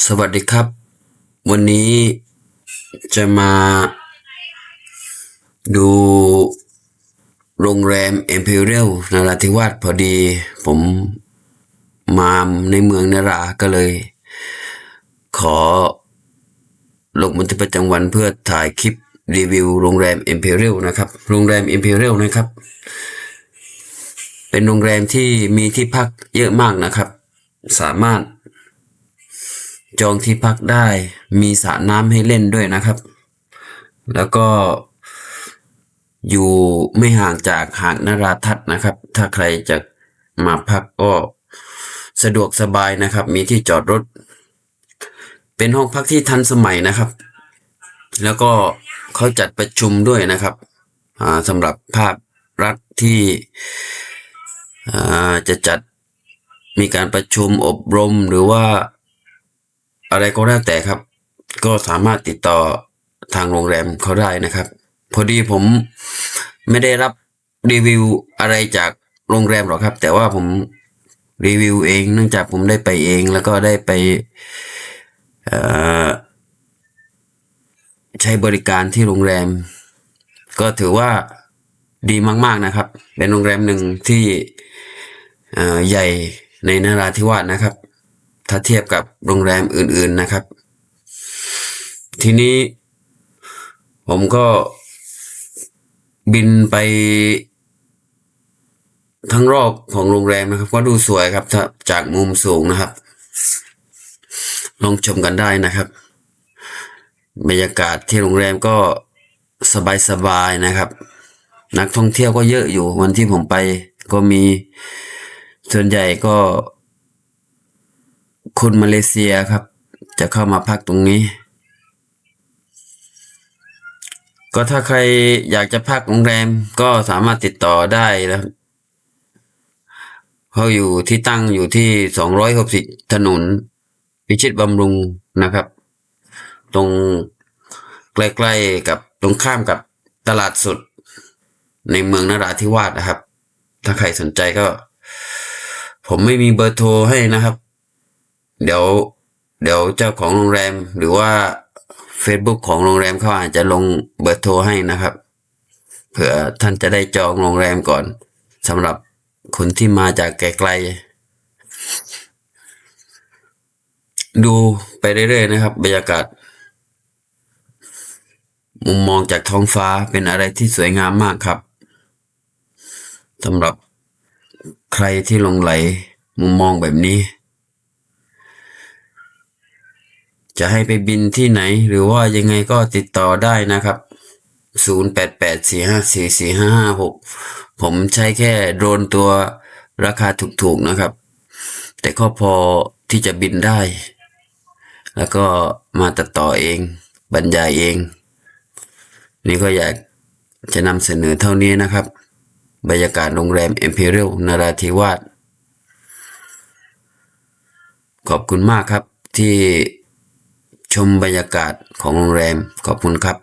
สวัสดีครับ วันนี้จะมาดูโรงแรม Imperial นราธิวาสพอดี ผมมาในเมืองนาราก็เลย ขอลงบันทึกประจำวันเพื่อถ่ายคลิปรีวิวโรงแรม Imperial นะครับ โรงแรม Imperial นะครับ เป็นโรงแรมที่มีที่พักเยอะมากนะครับ สามารถ จองที่พักได้ มีสระน้ำให้เล่นด้วยนะครับ แล้วก็อยู่ไม่ห่างจากหาดนราทัศน์นะครับ ถ้าใครจะมาพักก็สะดวกสบายนะครับ มีที่จอดรถ เป็นห้องพักที่ทันสมัยนะครับ แล้วก็เขาจัดประชุมด้วยนะครับสำหรับภาครัฐที่จะจัดมีการประชุมอบรมหรือว่า อะไรก็แล้วแต่ครับ ก็สามารถติดต่อทางโรงแรมเขาได้นะครับ พอดีผมไม่ได้รับรีวิวอะไรจากโรงแรมหรอกครับ แต่ว่าผมรีวิวเองเนื่องจากผมได้ไปเองแล้วก็ได้ไปใช้บริการที่โรงแรม ก็ถือว่าดีมาก ๆนะครับ เป็นโรงแรมหนึ่งที่ใหญ่ในนราธิวาสนะครับ ถ้าเทียบกับโรงแรมอื่น ๆนะครับ ทีนี้ผมก็บินไปทั้งรอบของโรงแรมนะครับ ก็ดูสวยครับถ้าจากมุมสูงนะครับ ลองชมกันได้นะครับ บรรยากาศที่โรงแรมก็สบายๆนะครับ นักท่องเที่ยวก็เยอะอยู่วันที่ผมไปก็มีส่วนใหญ่ก็ คนมาเลเซียครับ จะเข้ามาพักตรงนี้ ก็ถ้าใครอยากจะพักโรงแรมก็สามารถติดต่อได้นะครับเขาอยู่ที่ตั้งอยู่ที่สองร้อยหกสิบถนนพิชิตบำรุงนะครับ ตรงใกล้ๆกับตรงข้ามกับตลาดสดในเมืองนราธิวาสนะครับ ถ้าใครสนใจก็ ผมไม่มีเบอร์โทรให้นะครับ เดี๋ยวเดี๋ยวเจ้าของโรงแรมหรือว่า Facebook ของโรงแรมเขาอาจจะลงเบอร์โทรให้นะครับเผื่อท่านจะได้จองโรงแรมก่อนสำหรับคนที่มาจากไกลๆดูไปเรื่อยๆนะครับ บรรยากาศ มุมมองจากท้องฟ้าเป็นอะไรที่สวยงามมากครับสำหรับใครที่ลงไหลมุมมองแบบนี้ จะให้ไปบินที่ไหน หรือว่ายังไงก็ติดต่อได้นะครับ 0884544556 ผมใช้แค่โดรนตัวราคาถูกๆนะครับ แต่ก็พอที่จะบินได้ แล้วก็มาตัดต่อเอง บรรยายเอง นี่ก็อยากจะนำเสนอเท่านี้นะครับ บรรยากาศโรงแรม Imperial นราธิวาสขอบคุณมากครับที่ ชมบรรยากาศของโรงแรมขอบคุณครับ